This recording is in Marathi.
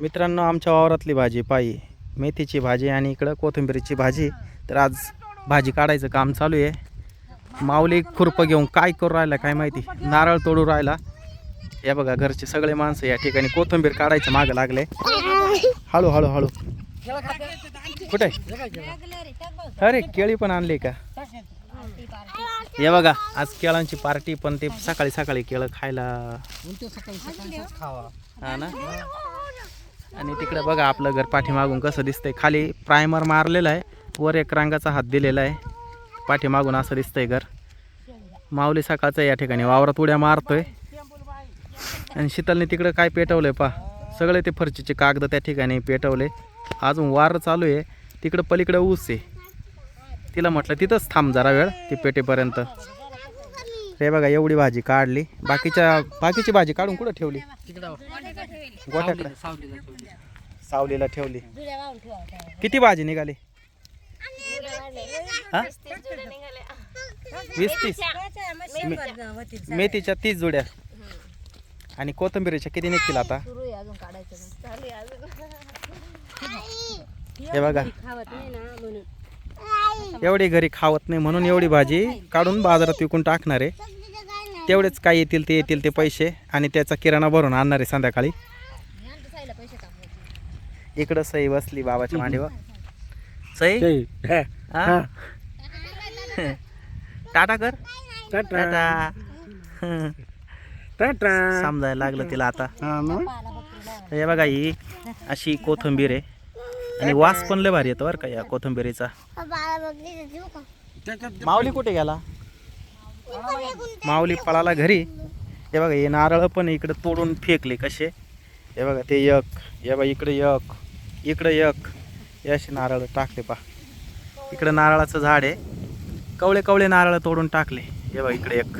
मित्रांनो आमच्या वावरातली भाजी पायी मेथीची भाजी आणि इकडं कोथिंबीरीची भाजी. तर आज भाजी काढायचं काम चालू आहे. माऊली खुरपं घेऊन काय करू राहिला काय माहिती? नारळ तोडू राहिला. या बघा घरचे सगळे माणसं या ठिकाणी कोथिंबीर काढायचं मागं लागले. हळू हळू हळू. कुठे? अरे केळी पण आणली का? हे बघा आज केळांची पार्टी पण ते सकाळी सकाळी केळं खायला. हा ना? आणि तिकडे बघा आपलं घर पाठीमागून कसं दिसतंय. खाली प्रायमर मारलेलं आहे. वर एक रांगाचा हात दिलेला आहे. पाठीमागून असं दिसतंय घर. माऊली सकाळचं या ठिकाणी वावरात उड्या मारतोय. आणि शीतलने तिकडं काय पेटवलंय पा सगळे ते फरचीचे कागद त्या ठिकाणी पेटवले. अजून वार चालू आहे. तिकडं पलीकडं ऊस आहे. तिला म्हटलं तिथंच थांब जरा वेळ. ते पेटेपर्यंत. हे बघा एवढी भाजी काढली. बाकीच्या बाकीची भाजी काढून कुठं ठेवली? गोठ्याकडे. सावलीला ठेवली. किती भाजी निघाली? हा? वीस तीस. मेथीच्या तीस जुड्या. आणि कोथिंबीरीच्या किती निघतील आता? हे बघा. एवढी घरी खावत नाही म्हणून एवढी भाजी काढून बाजारात विकून टाकणार आहे. तेवढेच काय येतील ते येतील ते पैसे आणि त्याचा किराणा भरून आणणार आहे संध्याकाळी. इकडं सई बसली बाबाच्या मांडीवर. सई? हा? टाटा कर. टाटा. समजायला लागलं तिला आता. तर हे बघा ही अशी कोथंबीर आहे. आणि वास पण लय भारी येतो बरं का या कोथंबीरीचा. माऊली कुठे गेला? माऊली पळाला घरी. हे बघा हे नारळ पण इकडे तोडून फेकले कसे. हे बघा ते एक हे बघा इकडे एक इकडे एक. हे असे नारळ टाकले पा इकडे नारळाचं झाड आहे. कवळे कवळे नारळ तोडून टाकले. हे बघा इकडे एक.